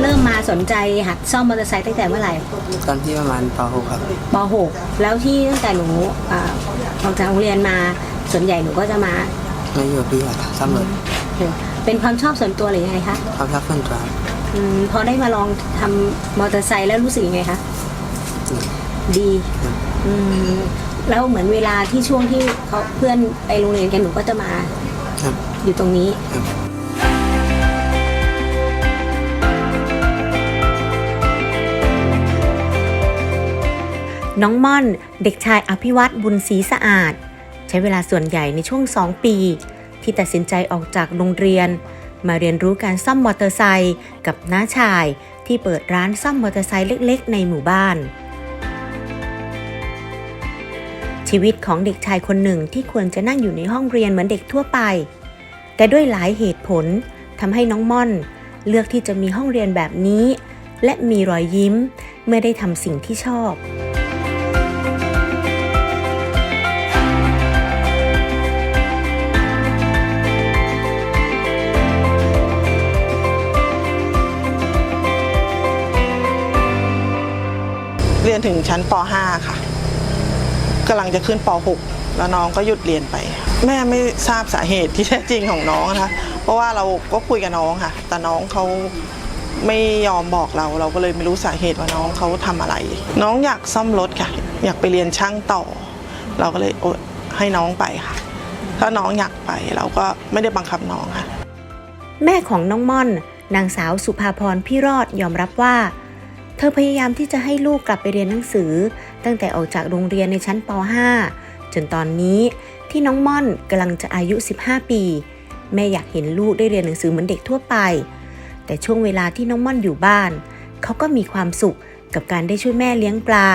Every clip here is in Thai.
เริ่มมาสนใจหัดซ่อมมอเตอร์ไซค์ตั้งแต่เมื่อไหร่ตอนที่ประมาณป .6 ครับป .6 แล้วที่ตั้งแต่หนูอ่าออกจากโรงเรียนมาส่วนใหญ่หนูก็จะมามาอยู่กับพี่ครับซ่อมรถเป็นความชอบส่วนตัวหรือยังไงคะความชอบส่วนตัวครับอมพอได้มาลองทำมอเตอร์ไซค์แล้วรู้สึกยังไงคะดีอืมแล้วเหมือนเวลาที่ช่วงที่เขาเพื่อนไปโรงเรียนกันหนูก็จะมาครับอยู่ตรงนี้ ครับ น้องม่อน เด็กชายอภิวัตบุญศรีสะอาด ใช้เวลาส่วนใหญ่ในช่วง 2 ปี ที่ตัดสินใจออกจากโรงเรียน มาเรียนรู้การซ่อมมอเตอร์ไซค์กับน้าชายที่เปิดร้านซ่อมมอเตอร์ไซค์เล็กๆ ในหมู่บ้าน ชีวิตของเด็กชายคนหนึ่งที่ควรจะนั่งอยู่ในห้องเรียนเหมือนเด็กทั่วไป แต่ด้วยหลายเหตุผลทำให้น้องม่อน เลือกที่จะมีห้องเรียนแบบนี้ และมีรอยยิ้มเมื่อได้ทำสิ่งที่ชอบ เรียนถึงชั้นป .5 ค่ะกำลังจะขึ้นป .6 แล้วน้องก็หยุดเรียนไป แม่ไม่ทราบสาเหตุที่แท้จริงของน้องนะคะเพราะว่าเราก็คุยกับน้องค่ะ แต่น้องเขาไม่ยอมบอกเราเราก็เลยไม่รู้สาเหตุว่าน้องเขาทำอะไร น้องอยากซ่อมรถค่ะ อยากไปเรียนช่างต่อ เราก็เลยให้น้องไปค่ะ ถ้าน้องอยากไปเราก็ไม่ได้บังคับน้องค่ะ แม่ของน้องม่อน นางสาวสุภาพรพี่รอดยอมรับว่า เธอพยายามที่จะให้ลูกกลับไปเรียนหนังสือ ตั้งแต่ออกจากโรงเรียนในชั้นป .5 จนตอนนี้ที่น้องม่อนกำลังจะอายุ 15 ปี แม่อยากเห็นลูกได้เรียนหนังสือเหมือนเด็กทั่วไป แต่ช่วงเวลาที่น้องม่อนอยู่บ้าน เขาก็มีความสุขกับการได้ช่วยแม่เลี้ยงปลา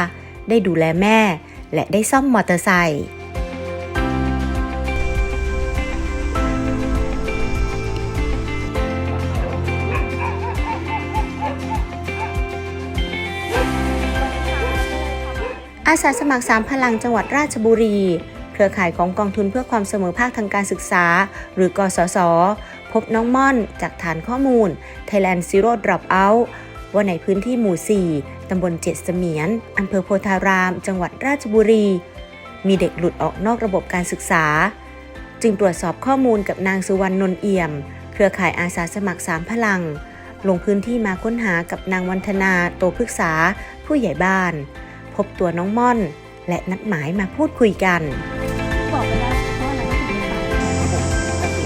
ได้ดูแลแม่ และได้ซ่อมมอเตอร์ไซค์ อาสาสมัครสามพลังจังหวัดราชบุรี เครือข่ายของกองทุนเพื่อความเสมอภาคทางการศึกษา หรือกสศพบน้องม่อนจากฐานข้อมูล Thailand Zero Dropout ว่าในพื้นที่หมู่ 4 ตำบลเจ็ดเสมียน อำเภอโพธาราม จังหวัดราชบุรี มีเด็กหลุดออกนอกระบบการศึกษา จึงตรวจสอบข้อมูลกับนางสุวรรณนนเอี่ยม เครือข่ายอาสาสมัครสามพลัง ลงพื้นที่มาค้นหากับนางวันธนา โตพฤกษา ผู้ใหญ่บ้าน พบตัวน้องม่อน และนัดหมายมาพูดคุยกันบอกไปแล้วว่าอะไรถึงไประบบปกติ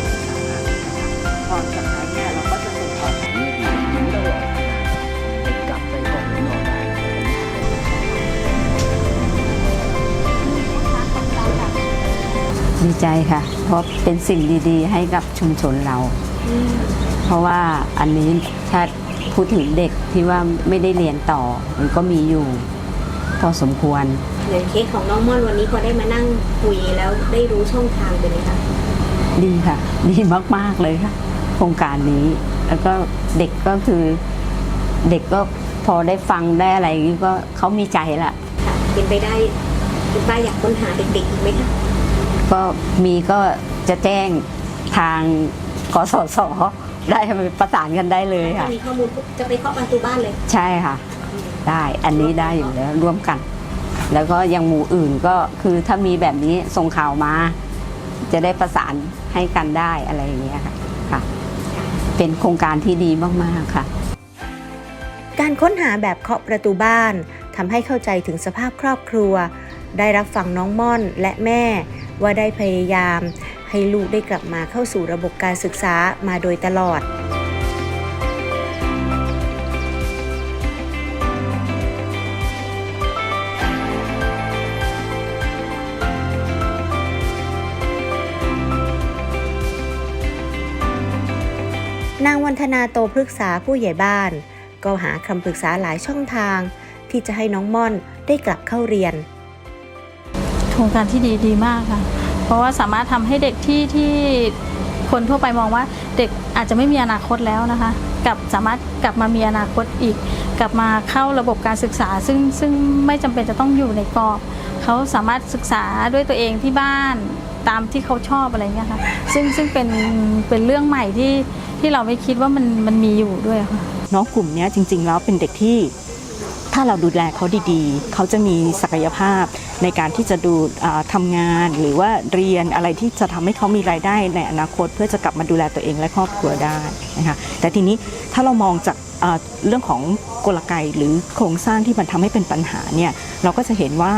ตอนสุดท้ายเนี่ยเราก็จะส่งออกนี่ดียิงตลอดกลับไปก่อนนอนได้ดีใจค่ะ เพราะเป็นสิ่งดีๆ ให้กับชุมชนเรา เพราะว่าอันนี้ถ้าพูดถึงเด็กที่ว่าไม่ได้เรียนต่อ มันก็มีอยู่ พอสมควรอย่างเคสของน้องม่อนวันนี้พอได้มานั่งคุยแล้วได้รู้ช่องทางเป็นไงคะดีค่ะ ดีมาก ๆ เลยค่ะ โครงการนี้ แล้วก็เด็กก็คือเด็กก็พอได้ฟังได้อะไรอย่างนี้ก็เขามีใจละค่ะเป็นไปได้คุณป้าอยากค้นหาเด็กๆอีกไหมคะก็มีก็จะแจ้งทางกสศได้ประสานกันได้เลยถ้าค่ะมีข้อมูลปุ๊บจะไปเคาะประตูบ้านเลย ใช่ค่ะ ได้ อันนี้ได้อยู่แล้วร่วมกัน แล้วก็ยังหมู่อื่นก็คือถ้ามีแบบนี้ส่งข่าวมา จะได้ประสานให้กันได้อะไรอย่างเงี้ยค่ะค่ะ เป็นโครงการที่ดีมากๆค่ะ การค้นหาแบบเคาะประตูบ้านทำให้เข้าใจถึงสภาพครอบครัว ได้รับฟังน้องม่อนและแม่ ว่าได้พยายาม ให้ลูกได้กลับมาเข้าสู่ระบบการศึกษามาโดยตลอด นางวันธนาโตพฤกษาผู้ใหญ่บ้าน ก็หาคำปรึกษาหลายช่องทาง ที่จะให้น้องม่อนได้กลับเข้าเรียน โครงการที่ดีดีมากค่ะ เพราะว่าสามารถทำให้เด็กที่ที่คนทั่วไปมองว่าเด็กอาจจะไม่มีอนาคตแล้วนะคะกลับสามารถกลับมามีอนาคตอีก กลับมาเข้าระบบการศึกษา ซึ่งซึ่งไม่จำเป็นจะต้องอยู่ในกรอบเขาสามารถศึกษาด้วยตัวเองที่บ้าน ตามที่เขาชอบอะไรเงี้ยค่ะ ซึ่งซึ่งเป็นเป็นเรื่องใหม่ที่ที่เราไม่คิดว่ามันมันมีอยู่ด้วยค่ะน้องกลุ่มนี้จริง ๆ แล้วเป็นเด็กที่ถ้าเราดูแลเขาดีๆ เขาจะมีศักยภาพในการที่จะดูทำงานหรือว่าเรียนอะไรที่จะทำให้เขามีรายได้ในอนาคต เพื่อจะกลับมาดูแลตัวเองและครอบครัวได้นะคะแต่ทีนี้ถ้าเรามองจากเรื่องของกลไกหรือโครงสร้างที่มันทำให้เป็นปัญหาเนี่ยเราก็จะเห็นว่า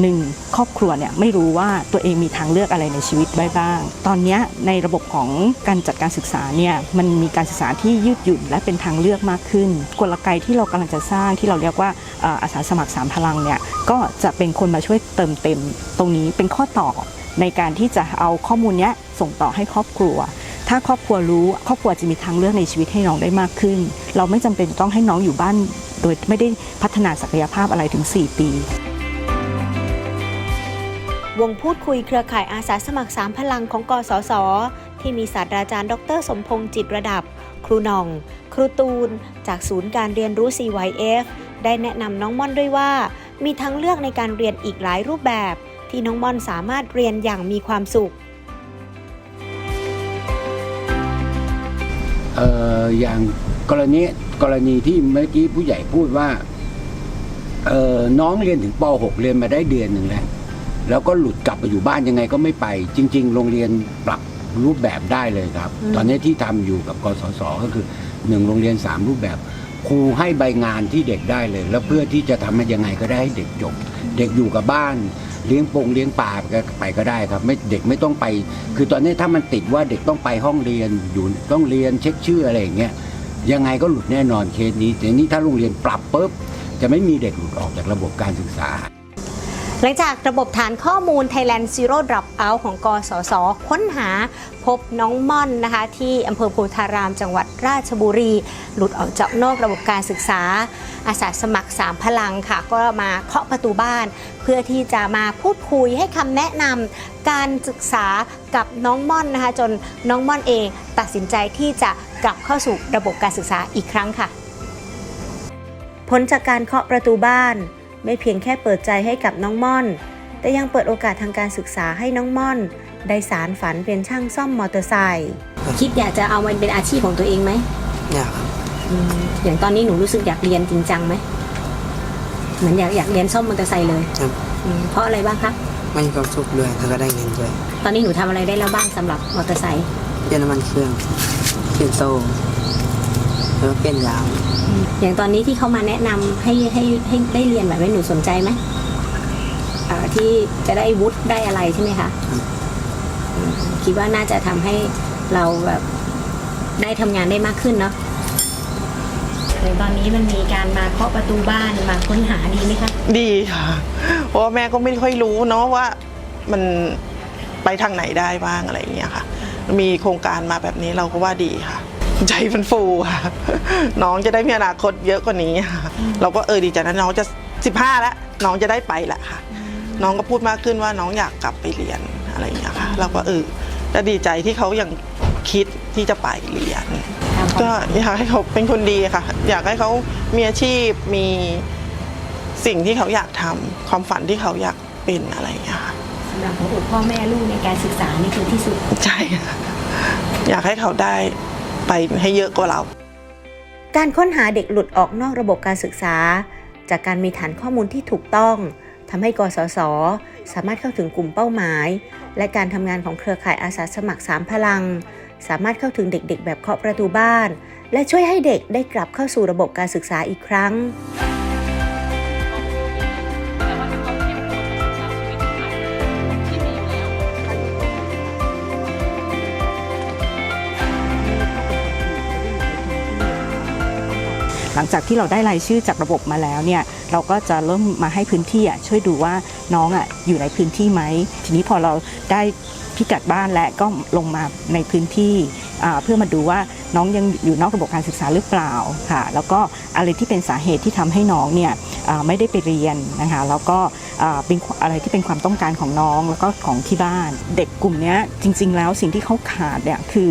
หนึ่งครอบครัวเนี่ยไม่รู้ว่าตัวเองมีทางเลือกอะไรในชีวิตไว้บ้าง ตอนนี้ในระบบของการจัดการศึกษาเนี่ยมันมีการศึกษาที่ยืดหยุ่นและเป็นทางเลือกมากขึ้น กลไกที่เรากำลังจะสร้างที่เราเรียกว่าอาสาสมัครสามพลังเนี่ยก็จะเป็นคนมาช่วยเติมเต็ม ตรงนี้เป็นข้อต่อในการที่จะเอาข้อมูลเนี้ยส่งต่อให้ครอบครัวถ้าครอบครัวรู้ครอบครัวจะมีทางเลือกในชีวิตให้น้องได้มากขึ้น เราไม่จำเป็นต้องให้น้องอยู่บ้าน โดยไม่ได้พัฒนาศักยภาพอะไรถึง 4 ปี วงพูดคุยเครือข่ายอาสาสมัครสามพลังของกสศที่มีศาสตราจารย์ ดร สมพงษ์จิตระดับ ครูนอง ครูตูน จากศูนย์การเรียนรู้ CYF ได้แนะนำน้องม่อนด้วยว่า มีทางเลือกในการเรียนอีกหลายรูปแบบ ที่น้องม่อนสามารถเรียนอย่างมีความสุขเอ่ออย่างกรณีกรณีที่เมื่อกี้ผู้ใหญ่พูดว่าเอ่อน้องเรียนถึงป .6 เรียนมาได้เดือนหนึ่งแล้ว แล้วก็หลุดกลับไปอยู่บ้านยังไงก็ไม่ไป จริง ๆ โรงเรียนปรับรูปแบบได้เลยครับ ตอนนี้ที่ทำอยู่กับกสศก็คือหนึ่งโรงเรียนสามรูปแบบครูให้ใบงานที่เด็กได้เลย แล้วเพื่อที่จะทำให้ยังไงก็ได้ให้เด็กจบ เด็กอยู่กับบ้าน เลี้ยงปงเลี้ยงปลาก็ไปก็ได้ครับ ไม่เด็กไม่ต้องไป คือตอนนี้ถ้ามันติดว่าเด็กต้องไปห้องเรียนอยู่ต้องเรียนเช็คชื่ออะไรอย่างเงี้ยยังไงก็หลุดแน่นอนเคสนี้แต่นี้ถ้าโรงเรียนปรับปุ๊บจะไม่มีเด็กหลุดออกจากระบบการศึกษา หลังจากระบบฐานข้อมูล Thailand Zero Dropout ของกสศค้นหาพบน้องม่อนนะคะ ที่อำเภอโพธารามจังหวัดราชบุรี หลุดออกจากนอกระบบการศึกษา อาสาสมัครสามพลังค่ะ ก็มาเคาะประตูบ้าน เพื่อที่จะมาพูดคุยให้คำแนะนำการศึกษากับน้องม่อนนะคะ จนน้องม่อนเองตัดสินใจที่จะกลับเข้าสู่ระบบการศึกษาอีกครั้งค่ะ ผลจากการเคาะประตูบ้าน ไม่เพียงแค่เปิดใจให้กับน้องม่อน แต่ยังเปิดโอกาสทางการศึกษาให้น้องม่อน ได้สารฝันเป็นช่างซ่อมมอเตอร์ไซค์คิดอยากจะเอามันเป็นอาชีพของตัวเองไหมอยากครับอย่างตอนนี้หนูรู้สึกอยากเรียนจริงจังไหมเหมือนอยากอยากเรียนซ่อมมอเตอร์ไซค์เลยครับอืมเพราะอะไรบ้างครับ ไม่มีความสุขด้วยแล้วก็ได้เงินด้วยตอนนี้หนูทำอะไรได้แล้วบ้างสำหรับมอเตอร์ไซค์ เปลี่ยนน้ำมันเครื่องเปลี่ยนโซ่ แล้วก็เปลี่ยนยางอย่างตอนนี้ที่เขามาแนะนำให้ให้ให้ได้เรียนแบบนี้หนูสนใจไหมอ่าที่จะได้วุฒิได้อะไรใช่ไหมคะอืมคิดว่าน่าจะทำให้เราแบบได้ทำงานได้มากขึ้นเนาะตอนนี้มันมีการมาเคาะประตูบ้านมาค้นหาดีไหมคะดีค่ะเพราะว่าแม่ก็ไม่ค่อยรู้เนาะว่ามันไปทางไหนได้บ้างอะไรอย่างเงี้ยค่ะ มีโครงการมาแบบนี้เราก็ว่าดีค่ะ ใจมันฟูค่ะน้องจะได้มีอนาคตเยอะกว่านี้ค่ะเราก็เออดีใจนะน้องจะ 15 แล้ว น้องจะได้ไปแหละค่ะ น้องก็พูดมากขึ้นว่าน้องอยากกลับไปเรียนอะไรอย่างเงี้ยค่ะเราก็เออก็ดีใจที่เขายังคิดที่จะไปเรียน ก็อยากให้เขาเป็นคนดีค่ะ อยากให้เขามีอาชีพมีสิ่งที่เขาอยากทำความฝันที่เขาอยากเป็นอะไรอย่างเงี้ยค่ะสำหรับหัวอกพ่อแม่ลูกในการศึกษานี่คือที่สุด ใช่ค่ะอยากให้เขาได้ ไปให้เยอะกว่าเรา การค้นหาเด็กหลุดออกนอกระบบการศึกษา จากการมีฐานข้อมูลที่ถูกต้องทำให้กสศสามารถเข้าถึงกลุ่มเป้าหมาย และการทำงานของเครือข่ายอาสาสมัครสามพลัง สามารถเข้าถึงเด็กๆ แบบเคาะประตูบ้าน และช่วยให้เด็กได้กลับเข้าสู่ระบบการศึกษาอีกครั้ง หลังจากที่เราได้รายชื่อจากระบบมาแล้วเนี่ยเราก็จะเริ่มมาให้พื้นที่อะช่วยดูว่าน้องอะอยู่ในพื้นที่ไหม ทีนี้พอเราได้พิกัดบ้านและก็ลงมาในพื้นที่เพื่อมาดูว่าน้องยังอยู่นอกระบบการศึกษาหรือเปล่าค่ะ แล้วก็อะไรที่เป็นสาเหตุที่ทำให้น้องเนี่ยไม่ได้ไปเรียนนะคะแล้วก็อ่าเป็นอะไรที่เป็นความต้องการของน้องแล้วก็ของที่บ้าน เด็กกลุ่มนี้จริง ๆ แล้วสิ่งที่เขาขาดเนี่ยคือ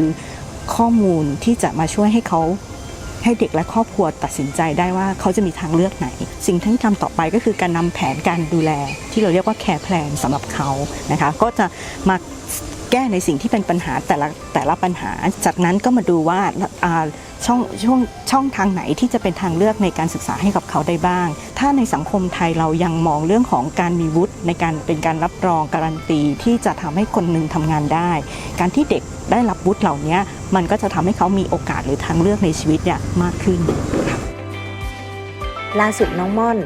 ข้อมูลที่จะมาช่วยให้เขา ให้เด็กและครอบครัวตัดสินใจได้ว่าเขาจะมีทางเลือกไหน สิ่งที่ทำต่อไปก็คือการนำแผนการดูแล ที่เราเรียกว่าแคร์แพลนสำหรับเขานะคะก็จะมา แก้ในสิ่งที่เป็นปัญหาแต่ละแต่ละปัญหา จากนั้นก็มาดูว่าช่องช่องช่องทางไหนที่จะเป็นทางเลือกในการศึกษาให้กับเขาได้บ้าง ถ้าในสังคมไทยเรายังมองเรื่องของการมีวุฒิในการเป็นการรับรองการันตี ที่จะทำให้คนหนึ่งทำงานได้ การที่เด็กได้รับวุฒิเหล่านี้มันก็จะทำให้เขามีโอกาสหรือทางเลือกในชีวิตเนี่ยมากขึ้นล่าสุดน้องม่อน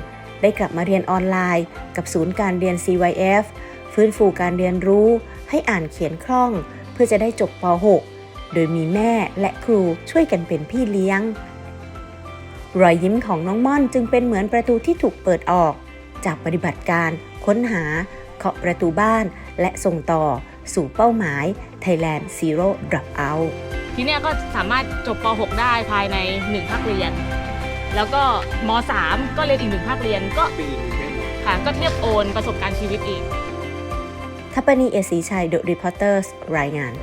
ได้กลับมาเรียนออนไลน์ กับศูนย์การเรียน CYF ฟื้นฟูการเรียนรู้ ให้อ่านเขียนคล่อง เพื่อจะได้จบป .6 โดยมีแม่และครูช่วยกันเป็นพี่เลี้ยง รอยยิ้มของน้องม่อนจึงเป็นเหมือนประตูที่ถูกเปิดออก จากปฏิบัติการ ค้นหา เคาะประตูบ้าน และส่งต่อ สู่เป้าหมาย Thailand Zero Dropout ทีเนี้ยก็สามารถจบป .6 ได้ภายใน 1 ภาคเรียน แล้วก็ม .3 ก็เรียนอีกหนึ่งภาคเรียนก็ค่ะก็เทียบโอนประสบการณ์ชีวิตอีก ทัปปนีเอสีชัย The Reporters รายงาน